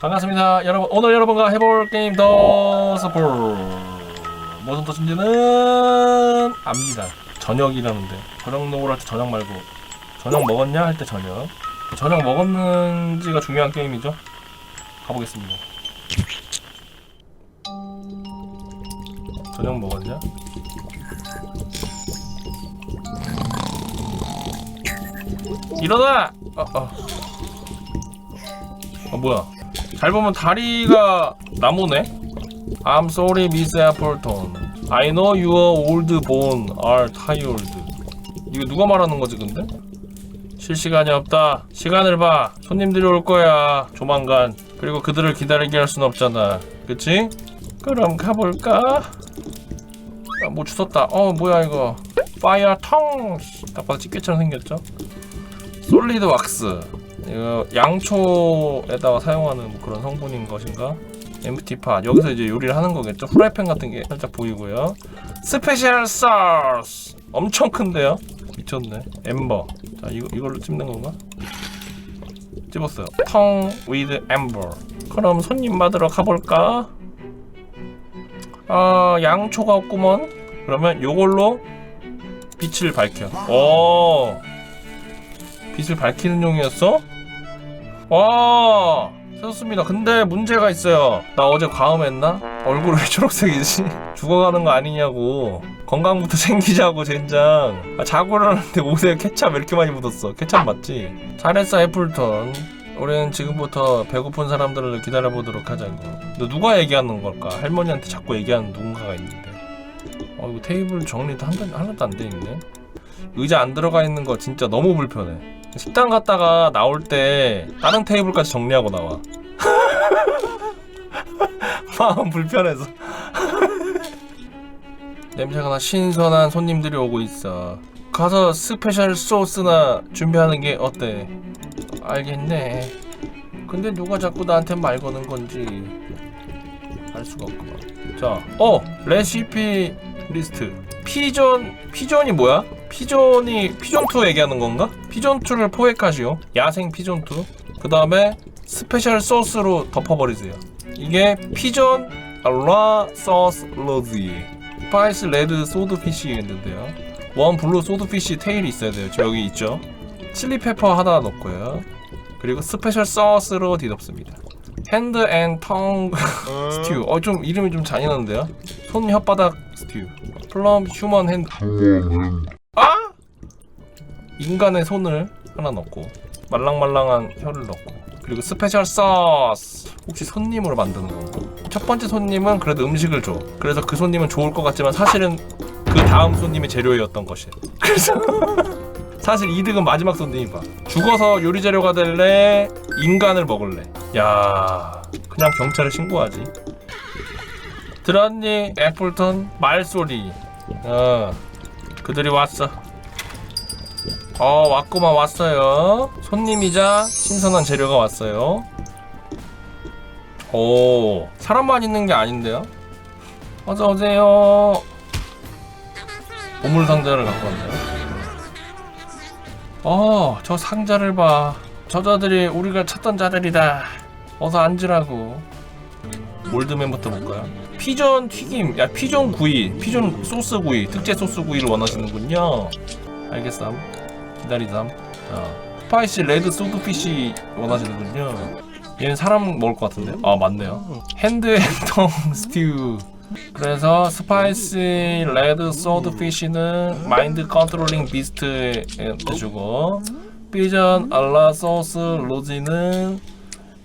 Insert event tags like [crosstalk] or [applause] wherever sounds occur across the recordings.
반갑습니다. 여러분 오늘 여러분과 해볼 게임 더 서폴 무슨 뜻인지는 압니다. 저녁이라는데. 저녁 먹으러 할때 저녁 말고. 저녁 먹었냐? 할 때 저녁. 저녁 먹었는지가 중요한 게임이죠? 가보겠습니다. 저녁 먹었냐? 일어나! 어, 어. 아 뭐야 잘 보면 다리가 나무네. I'm sorry Miss Appleton. I know your old bone are tired. 이거 누가 말하는 거지 근데? 쉴 시간이 없다. 시간을 봐. 손님들이 올 거야 조만간. 그리고 그들을 기다리게 할 순 없잖아. 그치? 그럼 가볼까? 아, 뭐 주웠다. 어 뭐야 이거. 파이어 텅 딱 봐도 집게처럼 생겼죠? 솔리드 왁스 이거 양초에다가 사용하는 뭐 그런 성분인 것인가? 엠프티팟 여기서 이제 요리를 하는 거겠죠? 프라이팬 같은 게 살짝 보이고요. 스페셜 소스 엄청 큰데요? 미쳤네. 엠버. 자 이거 이걸로 찝는 건가? 찝었어요. 텅 with 엠버. 그럼 손님 받으러 가볼까? 아 양초가 없구먼. 그러면 요걸로 빛을 밝혀. 오. 빛을 밝히는 용이었어? 와 세웠습니다. 근데 문제가 있어요. 나 어제 과음했나? 얼굴 왜 초록색이지? [laughs] 죽어가는 거 아니냐고. 건강부터 [laughs] 챙기자고 젠장. 아, 자고 일어났는데 옷에 케찹 왜 이렇게 많이 묻었어. 케찹 맞지? 잘했어 애플턴. 우리는 지금부터 배고픈 사람들을 기다려보도록 하자고. 너 누가 얘기하는 걸까? 할머니한테 자꾸 얘기하는 누군가가 있는데. 어 이거 테이블 정리도 한, 번- 하나도 안 돼 있네. 의자 안 들어가 있는 거 진짜 너무 불편해 식당 갔다가 나올 때 다른 테이블까지 정리하고 나와. [laughs] 마음 불편해서. [laughs] 냄새가 나 신선한 손님들이 오고 있어. 가서 스페셜 소스나 준비하는 게 어때? 알겠네. 근데 누가 자꾸 나한테 말 거는 건지 알 수가 없구만. 자, 어 레시피 리스트. 피존 피존이 뭐야? 피존이 피존2 얘기하는 건가? 피존2를 포획하시오. 야생 피존2 그 다음에 스페셜 소스로 덮어버리세요. 이게 피존 라 소스 로지. 스파이스 레드 소드피쉬 있는데요. 원 블루 소드피쉬 테일이 있어야 돼요. 여기 있죠? 칠리 페퍼 하나 넣고요. 그리고 스페셜 소스로 뒤덮습니다. 핸드 앤 텅 [laughs] 스튜. 어 좀 이름이 좀 잔인한데요? 손 혓바닥 스튜. 플럼 휴먼 핸드. 아? 인간의 손을 하나 넣고 말랑말랑한 혀를 넣고 그리고 스페셜 소스. 혹시 손님으로 만드는 건가? 첫 번째 손님은 그래도 음식을 줘. 그래서 그 손님은 좋을 것 같지만 사실은 그 다음 손님의 재료였던 것이 [laughs] 그래서 사실 이득은 마지막 손님이 봐. 죽어서 요리 재료가 될래? 인간을 먹을래? 야 그냥 경찰에 신고하지. 들었니? 애플턴 말소리. 어 그들이 왔어. 어, 왔구만 왔어요. 손님이자 신선한 재료가 왔어요. 오, 사람만 있는 게 아닌데요? 어서 오세요. 보물 상자를 갖고 왔네요. 어, 저 상자를 봐. 저자들이 우리가 찾던 자들이다. 어서 앉으라고. 몰드맨부터 볼까요? 피존 튀김, 야 피존 구이, 피존 소스 구이, 특제 소스 구이를 원하시는군요. 알겠삼. 기다리삼. 자, 스파이시 레드 소드피쉬 원하시는군요. 얘는 사람 먹을 것 같은데? 아 맞네요. 핸드 앤텅 [laughs] 스튜. 그래서 스파이시 레드 소드피쉬는 마인드 컨트롤링 비스트한테 주고 피전 알라 소스 로지는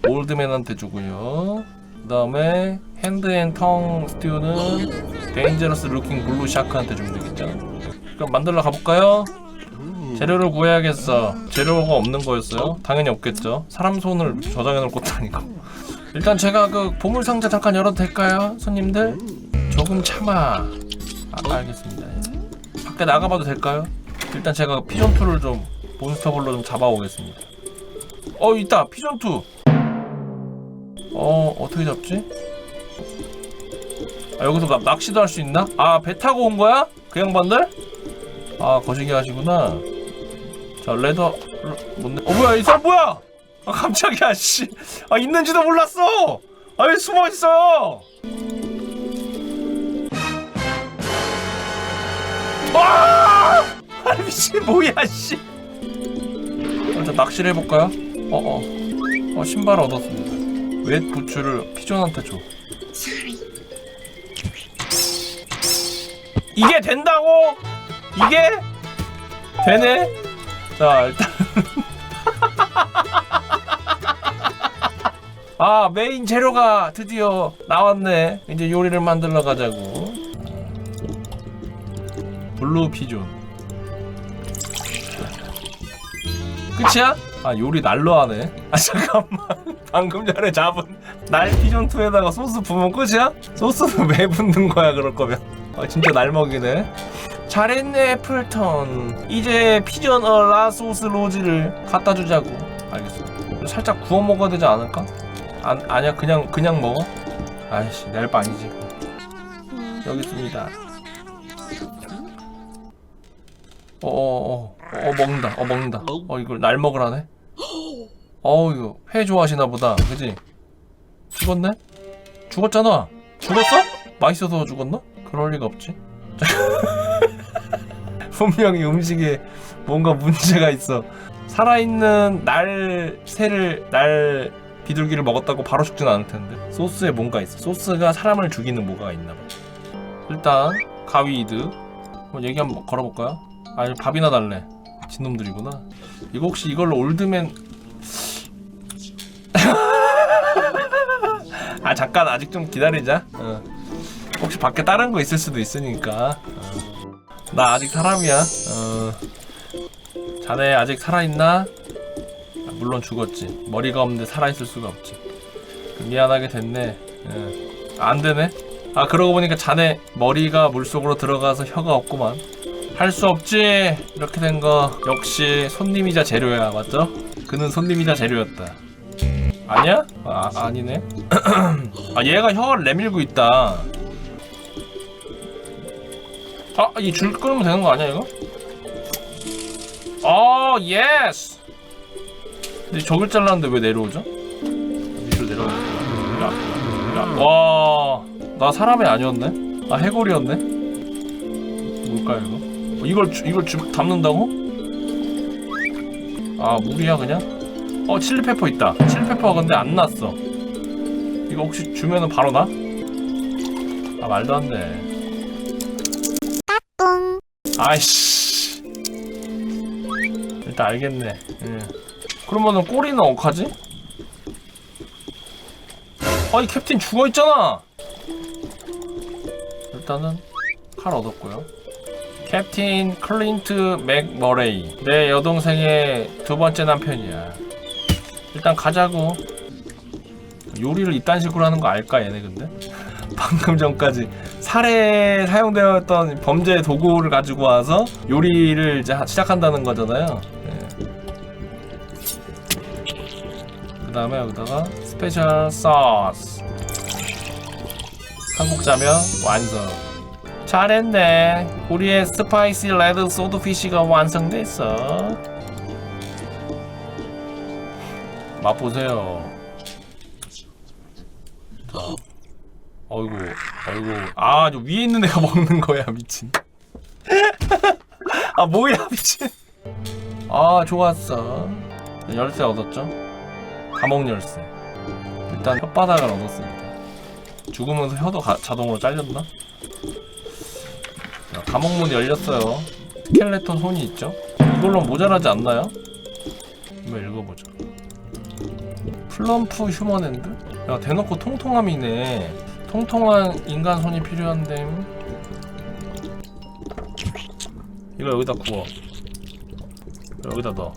올드맨한테 주고요. 그 다음에 핸드 앤텅 스튜는 데인저러스 루킹 블루 샤크한테 주면 되겠죠 그럼 만들러 가볼까요? 재료를 구해야겠어 재료가 없는 거였어요? 당연히 없겠죠 사람 손을 저장해 놓을 것도 아니고 일단 제가 그 보물 상자 잠깐 열어도 될까요? 손님들? 조금 참아 아, 알겠습니다 밖에 나가봐도 될까요? 일단 제가 피존2를 좀 몬스터볼로 좀 잡아오겠습니다 어 있다 피존2 어 어떻게 잡지? 아 여기서 나, 낚시도 할 수 있나? 아 배 타고 온 거야? 그 양반들? 아 거시기 하시구나 자 레더 뭔데? 어 뭐야 이 사람 뭐야? 아 깜짝이야 씨. 아 있는지도 몰랐어. 아 왜 숨어 있어? 와! 아 미친 뭐야 씨. 일단 낚시를 해볼까요? 어어. 어 신발 얻었습니다. 웻 부츠를 피존한테 줘. 이게 된다고? 이게 되네? 자 일단. [laughs] 아 메인 재료가 드디어 나왔네. 이제 요리를 만들러 가자고. 블루 피존. 끝이야? 아 요리 날로 하네. 아 잠깐만. [laughs] 방금 전에 잡은 날 피존 2에다가 소스 부으면 끝이야? 소스는 왜 붓는 거야 그럴 거면? 아 진짜 날 먹이네 잘했네 애플턴. 이제 피전 어 라 소스 로즈를 갖다 주자고. 알겠어 살짝 구워 먹어야 되지 않을까? 안, 아니야 그냥 그냥 먹어? 아이씨 낼 바 아니지. 여기 있습니다. 어어어. 어, 어, 어, 먹는다. 어 먹는다. 어 이걸 날 먹으라네? 어 이거 회 좋아하시나 보다. 그지? 죽었네? 죽었잖아. 죽었어? 맛있어서 죽었나? 그럴 리가 없지 [laughs] 분명히 음식에 뭔가 문제가 있어. 살아있는 날 새를 날 비둘기를 먹었다고 바로 죽진 않을 텐데 소스에 뭔가 있어. 소스가 사람을 죽이는 뭐가 있나 봐. 일단 가위드 한번 얘기 한번 걸어볼까요? 아니 밥이나 달래. 진놈들이구나. 이거 혹시 이걸로 올드맨 [laughs] 아 잠깐 아직 좀 기다리자. 어. 혹시 밖에 다른 거 있을 수도 있으니까. 어. 나 아직 사람이야. 어. 자네 아직 살아있나? 아, 물론 죽었지. 머리가 없는데 살아있을 수가 없지. 미안하게 됐네. 예. 안 되네. 아 그러고 보니까 자네 머리가 물속으로 들어가서 혀가 없구만. 할 수 없지. 이렇게 된 거 역시 손님이자 재료야, 맞죠? 그는 손님이자 재료였다. 아니야? 아 아니네. [clears throat] 아 얘가 혀를 내밀고 있다. 아, 이줄 끊으면 되는 거 아니야, 이거? 어, 예스! 근데 저길 잘랐는데 왜 내려오죠? 밑으로 내려가겠다. 와, 나 사람이 아니었네? 아, 해골이었네? 뭘까요, 이거? 어, 이걸, 주- 이걸 주, 담는다고? 아, 물이야, 그냥? 어, 칠리페퍼 있다. 칠리페퍼가 근데 안 났어. 이거 혹시 주면은 바로 나? 아, 말도 안 돼. 아이씨. 일단 알겠네. 예. 그러면은 꼬리는 어떡하지? 아이 캡틴 죽어있잖아! 일단은 칼 얻었고요. 캡틴 클린트 맥머레이. 내 여동생의 두 번째 남편이야. 일단 가자고. 요리를 이딴 식으로 하는 거 알까 얘네 근데? 방금 전까지 살해에 사용되었던 범죄 도구를 가지고 와서 요리를 이제 하- 시작한다는 거잖아요. 그 다음에 여기다가 스페셜 소스 한국 자면 완성. 잘했네. 우리의 스파이시 레드 소드피쉬가 완성됐어. 맛보세요. 어이구, 어이구. 아, 저 위에 있는 애가 [laughs] 먹는 거야, 미친. [laughs] 아, 뭐야, 미친. 아, 좋았어. 열쇠 얻었죠? 감옥 열쇠. 일단 혓바닥을 얻었습니다. 죽으면서 혀도 가- 자동으로 잘렸나? 자, 감옥문 열렸어요. 스켈레톤 손이 있죠? 이걸로 모자라지 않나요? 한번 읽어보죠. 플럼프 휴먼핸드? 야, 대놓고 통통함이네. 통통한 인간 손이 필요한데 이거 여기다 구워 여기다 넣어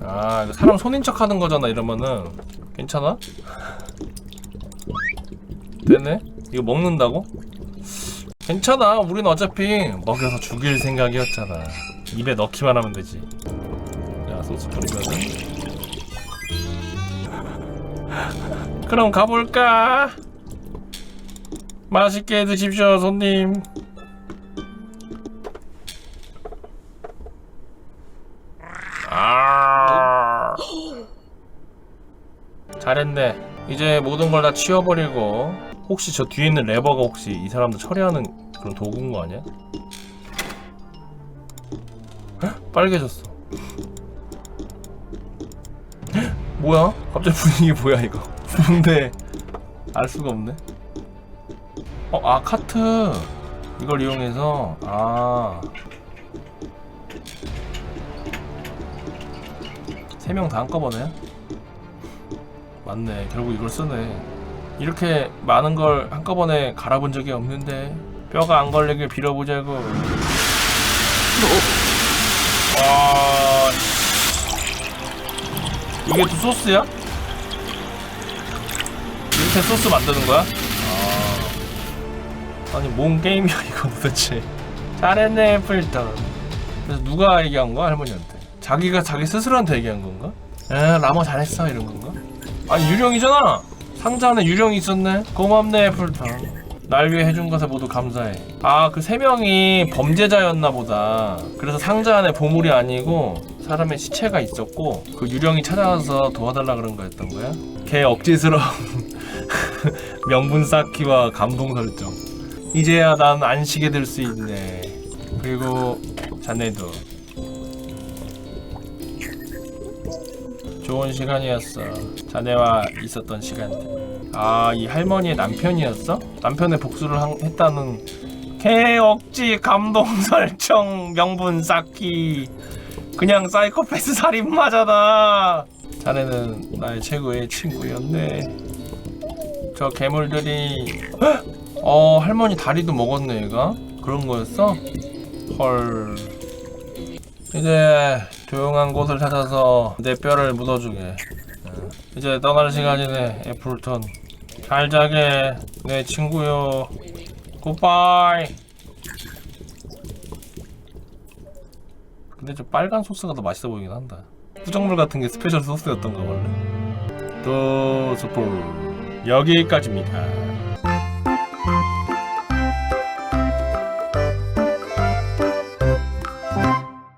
아 이거 사람 손인 척 하는 거잖아 이러면은 괜찮아? 되네? 이거 먹는다고? 괜찮아 우린 어차피 먹여서 죽일 생각이었잖아 입에 넣기만 하면 되지 자 소스 뿌리면은 그럼 가볼까? 맛있게 드십시오, 손님. 아, 됐네. 이제 모든 걸 다 치워버리고 혹시 저 뒤에 있는 레버가 혹시 이 사람들 처리하는 그런 도구인 거 아니야? 헉? 빨개졌어. 헉? 뭐야? 갑자기 분위기 뭐야 이거? 뭔데? 알 수가 없네. 어, 아 카트 이걸 이용해서 아. 세 명 다 한꺼번에? 맞네. 결국 이걸 쓰네. 이렇게 많은 걸 한꺼번에 갈아본 적이 없는데 뼈가 안 걸리길 빌어보자고. 와. 이게 또 소스야? 이렇게 소스 만드는 거야? 아. 아니 뭔 게임이야 이거 도대체. 잘했네 애플턴. 그래서 누가 얘기한 거야 할머니한테? 자기가 자기 스스로한테 얘기한 건가? 에 라모 잘했어 이런 건가? 아니 유령이잖아. 상자 안에 유령이 있었네. 고맙네 애플턴. 날 위해 해준 것에 모두 감사해. 아 그 세 명이 범죄자였나 보다. 그래서 상자 안에 보물이 아니고 사람의 시체가 있었고 그 유령이 찾아와서 도와달라 그런 거였던 거야? 걔 억지스러운 [laughs] 명분 쌓기와 감동 설정. 이제야 난 안식에 들 수 있네. 그리고 자네도 좋은 시간이었어. 자네와 있었던 시간들. 아, 이 할머니의 남편이었어? 남편의 복수를 한- 했다는 개 억지 감동 [laughs] 설정 명분 쌓기. 그냥 사이코패스 살인마잖아. 자네는 나의 최고의 친구였네. 저 괴물들이 헉! 어 할머니 다리도 먹었네 얘가. 그런 거였어? 헐. 이제 조용한 곳을 찾아서 내 뼈를 묻어주게. 어, 이제 떠날 시간이네 애플턴. 잘 자게 내 친구요. 굿바이. 근데 저 빨간 소스가 더 맛있어 보이긴 한다. 후정물 같은 게 스페셜 소스였던가 원래. 또 스포 여기까지입니다